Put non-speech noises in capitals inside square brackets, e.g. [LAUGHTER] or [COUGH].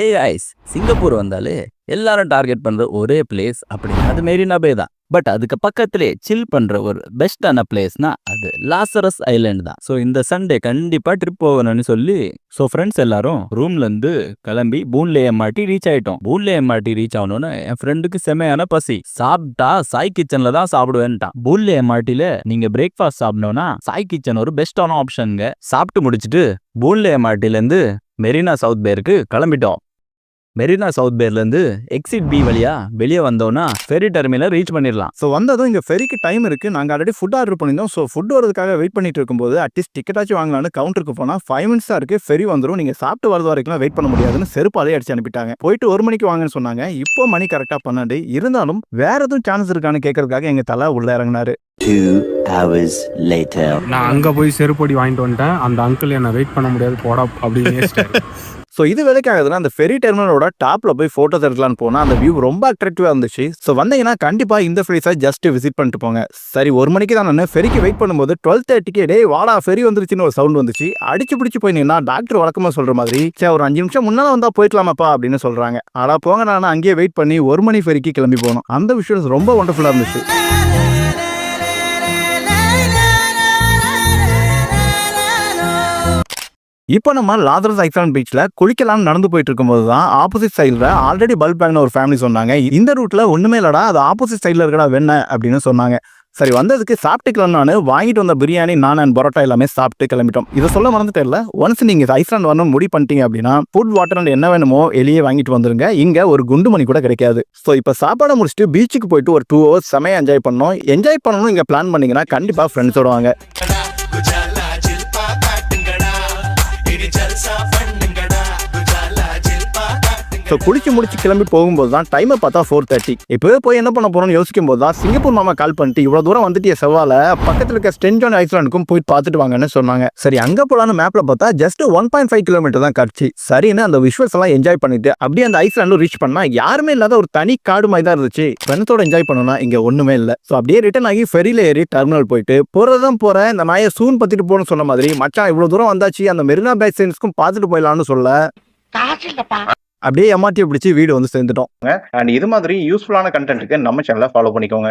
ஹே ice Singapore வந்தாலே எல்லாரும் target பண்ற ஒரே பிளேஸ் அப்படின்னு. அது மெரினா பே தான். பட் அதுக்கு பக்கத்திலே சில் பண்ற ஒரு பெஸ்டான பிளேஸ்னா அது லாசரஸ் ஐலாண்ட் தான். ஸோ இந்த சண்டே கண்டிப்பா ட்ரிப் போகணும்னு சொல்லி ஸோ ஃப்ரெண்ட்ஸ் எல்லாரும் ரூம்ல இருந்து கிளம்பி பூன்லே எம்ஆர்டி ரீச் ஆயிட்டோம். பூன்லே எம்ஆர்டி ரீச் ஆகணும்னு என் ஃப்ரெண்டுக்கு செமையான பசி. சாப்பிட்டா சாய் கிச்சன்ல தான் சாப்பிடுவேன்ட்டான். பூன்லே எம்ஆர்டில நீங்க பிரேக்ஃபாஸ்ட் சாப்பிடணும்னா சாய் கிச்சன் ஒரு பெஸ்டான ஆப்ஷனுங்க சாப்பிட்டு முடிச்சிட்டு பூன்லே எம்ஆர்டில இருந்து மெரினா சவுத் பேருக்கு கிளம்பிட்டோம். மெரினா சவுத் பேர்லேருந்து எக்ஸிட் பி வழியா வெளியே வந்தோம்னா ஃபெரி டெர்மினல் ரீச் பண்ணிடலாம். ஸோ வந்ததும் இங்கே ஃபெரிக்கு டைம் இருக்குது நாங்கள் ஆல்ரெடி ஃபுட் ஆர்டர் பண்ணியிருந்தோம். ஸோ ஃபுட் வரதுக்காக வெயிட் பண்ணிட்டு இருக்கும்போது அட்லீஸ்ட் டிக்கெட்டாச்சும் வாங்கலாம்னு கவுண்டருக்கு போனால் ஃபைவ் மினிட்ஸாக இருக்குது ஃபெரி வந்துடும் நீங்கள் சாப்பிட்டு வரது வரைக்கும் வெயிட் பண்ண முடியாதுன்னு செருப்பாலே அடிச்சு அனுப்பிட்டாங்க. போயிட்டு ஒரு மணிக்கு வாங்கன்னு சொன்னாங்க. இப்போ மணி கரெக்டாக பன்னெண்டு. இருந்தாலும் வேற எதுவும் சான்ஸ் இருக்கான்னு கேட்கறதுக்காக எங்கள் தலை உள்ள இறங்கினாரு. Two hours later. நான் அங்க போய் செருப்படி வாங்கிட்டு வந்துட்டேன். அந்த அங்கிள் என்ன வெயிட் பண்ண முடியாது. போடா அப்படின்னு [LAUGHS] ஸோ இது வேலைக்காகுதுன்னா அந்த ஃபெரி டெர்மினலோட டாப்ல போய் ஃபோட்டோஸ் எடுக்கலாம்னு போனால் அந்த வியூ ரொம்ப அட்ராக்டிவாக இருந்துச்சு. ஸோ வந்தீங்கன்னா கண்டிப்பாக இந்த ஃப்ளேஸை ஜஸ்ட் விசிட் பண்ணிட்டு போங்க. சரி ஒரு மணிக்கு தான் நான் ஃபெரிக்கு வெயிட் பண்ணும்போது டுவெல் தேர்ட்டிக்கு டே வாடா ஃபெரி வந்துருச்சுன்னு ஒரு சவுண்ட் வந்துச்சு. அடிச்சு பிடிச்சி போய் டாக்டர் வழக்கமாக சொல்ற மாதிரி சரி ஒரு அஞ்சு நிமிஷம் முன்னால் வந்தால் போயிக்கலாமாப்பா அப்படின்னு சொல்கிறாங்க ஆனால் போங்க நான் அங்கேயே வெயிட் பண்ணி ஒரு மணி ஃபெரிக்கு கிளம்பி போனோம். அந்த விஷயம் ரொம்ப ஒண்டர்ஃபுல்லாக இருந்துச்சு. இப்போ நம்ம லாதரஸ் ஐசான் பீச்சில் குளிக்கலாம்னு நடந்து போயிட்டு இருக்கும்போது தான் ஆப்போசிட் சைடில் ஆல்ரெடி பல்ப் பேங்க்னு ஒரு ஃபேமிலி சொன்னாங்க. இந்த ரூட்டில் ஒன்றுமே இல்லடா அது ஆப்போசிட் சைடில் இருக்கடா வெண்ண அப்படின்னு சொன்னாங்க. சரி வந்ததுக்கு சாப்பிட்டுக்கலாம் நான். வாங்கிட்டு வந்த பிரியாணி நான் அண்ட் பரோட்டா எல்லாமே சாப்பிட்டு கிளம்பிட்டோம். இதை சொல்ல மறந்து தெரியல ஒன்ஸ் நீங்கள் ஐஸ்லாண்ட் வரணும் முடி பண்ணிட்டீங்க அப்படின்னா ஃபுட் வாட்டர் அண்ட் என்ன வேணுமோ எளியே வாங்கிட்டு வந்துருங்க. இங்கே ஒரு குண்டு மணி கூட கிடைக்காது. ஸோ இப்போ சாப்பாடை முடிச்சுட்டு பீச்சுக்கு போயிட்டு ஒரு டூ ஹவர்ஸ் செமையாக என்ஜாய் பண்ணோம். என்ஜாய் பண்ணணும் இங்கே பிளான் பண்ணீங்கன்னா கண்டிப்பாக ஃப்ரெண்ட்ஸோட வாங்க. ஸோ குளிச்சு முடிச்சு கிளம்பி போகும்போது தான் டைமை பார்த்தா ஃபோர் தேர்ட்டி இப்போ போய் என்ன பண்ண போகிறோம்னு யோசிக்கும் போது தான் சிங்கப்பூர் மாமா கால் பண்ணிட்டு இவ்வளோ தூரம் வந்துட்டு செவ்வால பக்கத்தில் இருக்க ஸ்டென்ஜான் ஐஸ்லாண்டுக்கும் போய் பார்த்துட்டு வாங்கன்னு சொன்னாங்க. சரி அங்கே போலான்னு மேப்பில் பார்த்தா just one point five kilometre தான் கட்சி. சரின்னு அந்த விஷுவல்ஸ் எல்லாம் என்ஜாய் பண்ணிட்டு அப்படியே அந்த ஐஸ்லாண்டும் ரீச் பண்ணா யாருமே இல்லாத ஒரு தனி காடு மாதிரி தான் இருந்துச்சு. ஃப்ரெண்ட்ஸோட என்ஜாய் பண்ணணும்னா இங்கே ஒன்றுமே இல்லை. ஸோ அப்படியே ரிட்டர்ன் ஆகி ஃபெரியில் ஏறி டெர்மினல் போயிட்டு போகிறதான் போகிற இந்த நாயை சூன் பத்திட்டு போகணும்னு சொன்ன மாதிரி மச்சான் இவ்வளோ தூரம் வந்தாச்சு அந்த மெரினா பேக் சைன்ஸ்க்கும் பார்த்துட்டு போயிடலாம்னு சொல்ல. அப்படியே எம்ஆர்டியை பிடிச்சி வீடு வந்து சேர்ந்துட்டோம். அண்ட் இது மாதிரி யூஸ்ஃபுல்லான கண்டென்ட்டுக்கு நம்ம சேனலை ஃபாலோ பண்ணிக்கோங்க.